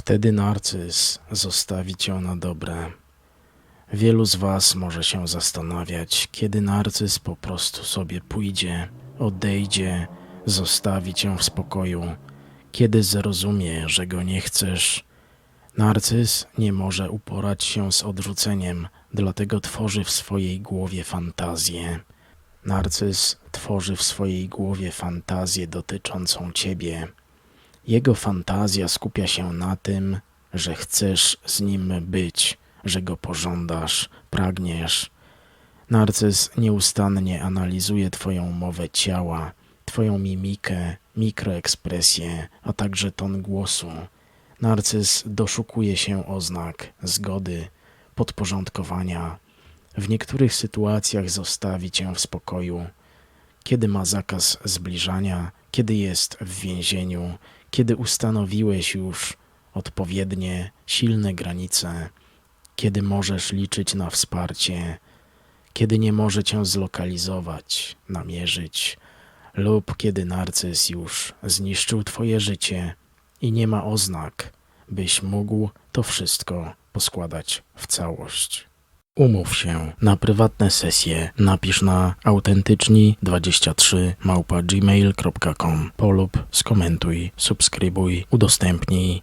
Wtedy narcyz zostawi cię na dobre. Wielu z Was może się zastanawiać, kiedy narcyz po prostu sobie pójdzie, odejdzie, zostawi cię w spokoju, kiedy zrozumie, że go nie chcesz. Narcyz nie może uporać się z odrzuceniem, dlatego tworzy w swojej głowie fantazję. Narcyz tworzy w swojej głowie fantazję dotyczącą ciebie. Jego fantazja skupia się na tym, że chcesz z nim być, że go pożądasz, pragniesz. Narcyz nieustannie analizuje Twoją mowę ciała, Twoją mimikę, mikroekspresję, a także ton głosu. Narcyz doszukuje się oznak zgody, podporządkowania. W niektórych sytuacjach zostawi Cię w spokoju, kiedy ma zakaz zbliżania, kiedy jest w więzieniu, kiedy ustanowiłeś już odpowiednie, silne granice, kiedy możesz liczyć na wsparcie, kiedy nie może cię zlokalizować, namierzyć, lub kiedy narcyz już zniszczył twoje życie i nie ma oznak, byś mógł to wszystko poskładać w całość. Umów się na prywatne sesje. Napisz na autentyczni23 małpa gmail.com polub, skomentuj, subskrybuj, udostępnij